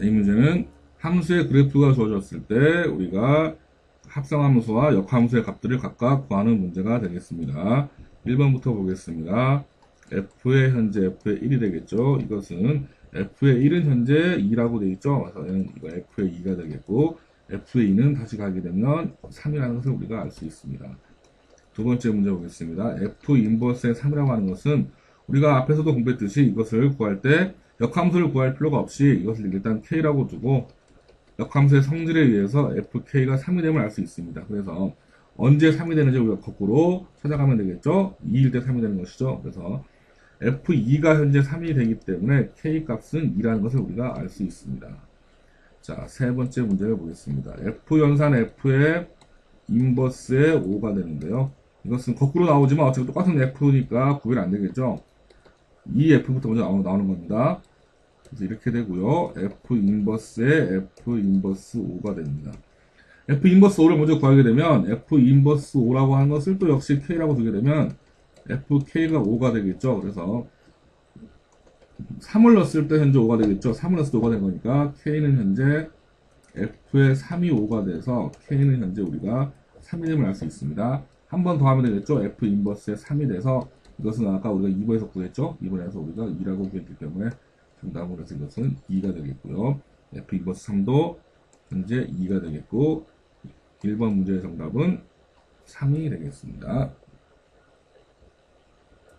자, 이 문제는 함수의 그래프가 주어졌을 때 우리가 합성함수와 역함수의 값들을 각각 구하는 문제가 되겠습니다. 1번부터 보겠습니다. f의 현재 f의 1이 되겠죠. 이것은 f의 1은 현재 2라고 되어 있죠. 그래서 이거 f의 2가 되겠고 f의 2는 다시 가게 되면 3이라는 것을 우리가 알 수 있습니다. 두 번째 문제 보겠습니다. f 인버스의 3이라고 하는 것은 우리가 앞에서도 공부했듯이 이것을 구할 때 역함수를 구할 필요가 없이 이것을 일단 k라고 두고 역함수의 성질에 의해서 fk가 3이 됨을 알 수 있습니다. 그래서 언제 3이 되는지 우리가 거꾸로 찾아가면 되겠죠? 2일 때 3이 되는 것이죠. 그래서 f2가 현재 3이 되기 때문에 k 값은 2라는 것을 우리가 알 수 있습니다. 자, 세 번째 문제를 보겠습니다. f 연산 f의 인버스의 5가 되는데요. 이것은 거꾸로 나오지만 어차피 똑같은 f니까 구별 안 되겠죠? 이 f부터 먼저 나오- 나오는 겁니다. 그래서 이렇게 되고요. F 인버스의 F 인버스 5가 됩니다. F 인버스 5를 먼저 구하게 되면 F 인버스 5라고 하는 것을 또 역시 K라고 두게 되면 FK가 5가 되겠죠. 그래서 3을 넣었을 때 현재 5가 되겠죠. 3을 넣었을 때 5가 된 거니까 K는 현재 F의 3이 5가 돼서 K는 현재 우리가 3이됨을 알 수 있습니다. 한 번 더 하면 되겠죠. F 인버스의 3이 돼서 이것은 아까 우리가 2번에서 구했죠. 2번에서 우리가 2라고 구했기 때문에 정답으로 해서 이것은 2가 되겠고요. F 인버스 3도 현재 2가 되겠고 1번 문제의 정답은 3이 되겠습니다.